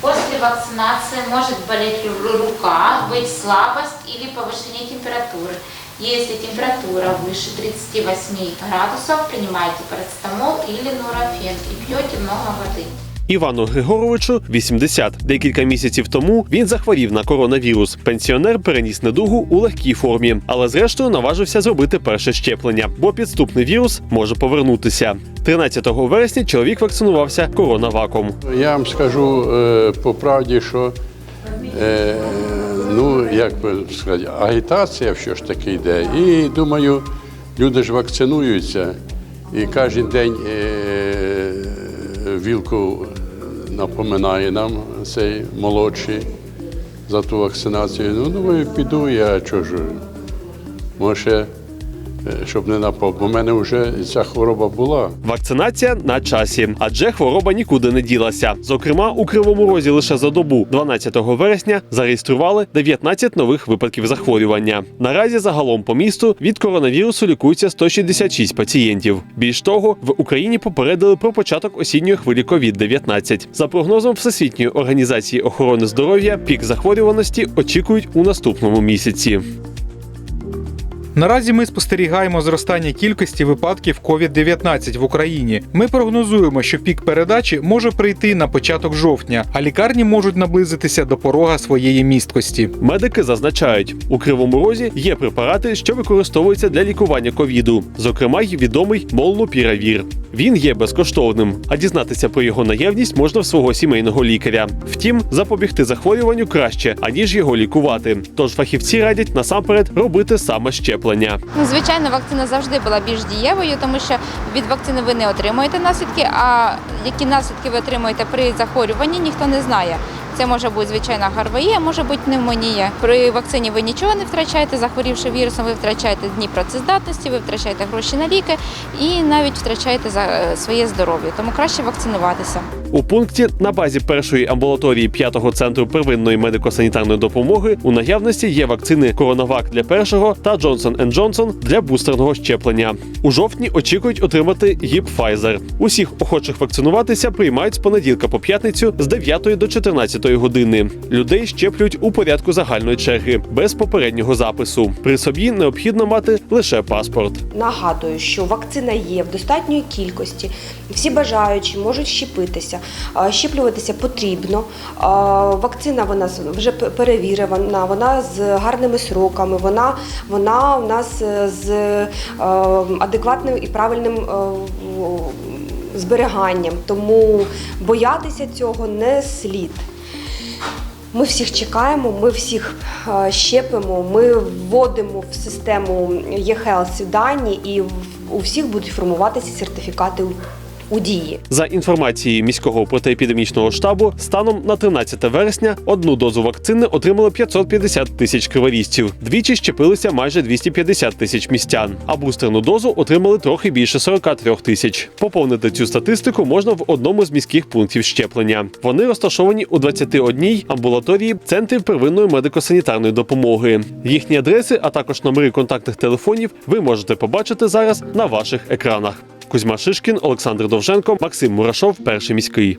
После вакцинации может болеть ру- рука, быть слабость или повышение температуры. Если температура выше 38 градусов, принимайте парацетамол или нурофен и пьете много воды. Івану Григоровичу 80. Декілька місяців тому він захворів на коронавірус. Пенсіонер переніс недугу у легкій формі, але зрештою наважився зробити перше щеплення, бо підступний вірус може повернутися. 13 вересня чоловік вакцинувався коронаваком. Я вам скажу е, по правді, що е, ну, як би сказати, агітація що ж таки йде. І думаю, люди ж вакцинуються, і кожен день е, вілку напоминає нам цей молодший за ту вакцинацію. Ну, думаю, піду я чужу. Може, щоб не напав, бо в мене вже ця хвороба була. Вакцинація на часі, адже хвороба нікуди не ділася. Зокрема, у кривому розі лише за добу, 12 вересня, зареєстрували 19 нових випадків захворювання. Наразі загалом по місту від коронавірусу лікується 166 пацієнтів. Більш того, в Україні попередили про початок осінньої хвилі COVID-19. За прогнозом Всесвітньої організації охорони здоров'я, пік захворюваності очікують у наступному місяці. Наразі ми спостерігаємо зростання кількості випадків COVID-19 в Україні. Ми прогнозуємо, що пік передачі може прийти на початок жовтня, а лікарні можуть наблизитися до порога своєї місткості. Медики зазначають, у кривому розі є препарати, що використовуються для лікування ковіду. Зокрема, й відомий молнупіравір. Він є безкоштовним, а дізнатися про його наявність можна в свого сімейного лікаря. Втім, запобігти захворюванню краще, аніж його лікувати. Тож фахівці радять насамперед робити саме щеплення. Ну, звичайно, вакцина завжди була більш дієвою, тому що від вакцини ви не отримуєте наслідки, а які наслідки ви отримуєте при захворюванні, ніхто не знає. Це може бути звичайна гарваїя, може бути пневмонія. При вакцині ви нічого не втрачаєте, захворівши вірусом, ви втрачаєте дні працездатності, ви втрачаєте гроші на ліки і навіть втрачаєте за е, своє здоров'я. Тому краще вакцинуватися. У пункті на базі першої амбулаторії п'ятого центру первинної медико-санітарної допомоги у наявності є вакцини Коронавак для першого та Johnson Johnson для бустерного щеплення. У жовтні очікують отримати гіп Pfizer. Усіх охочих вакцинуватися приймають з понеділка по п'ятницю з 9 до 14 години. Людей щеплюють у порядку загальної черги без попереднього запису. При собі необхідно мати лише паспорт. Нагадую, що вакцина є в достатньої кількості. Всі бажаючі можуть щепитися. А, Щеплюватися потрібно. Вакцина вона вже перевірена, вона з гарними сроками, вона, вона у нас е, з е, адекватним і правильним е, зберіганням. Тому боятися цього не слід. Ми всіх чекаємо, ми всіх щепимо, ми вводимо в систему eHealth дані і у всіх будуть формуватися сертифікати у дії. За інформацією міського протиепідемічного штабу, станом на 13 вересня одну дозу вакцини отримали 550 тисяч криворізців. Двічі щепилися майже 250 тисяч містян, а бустерну дозу отримали трохи більше 43 тисяч. Поповнити цю статистику можна в одному з міських пунктів щеплення. Вони розташовані у 21 амбулаторії центрів первинної медико-санітарної допомоги. Їхні адреси, а також номери контактних телефонів, ви можете побачити зараз на ваших екранах. Кузьма Шишкін, Олександр Довженко, Максим Мурашов, перший міський.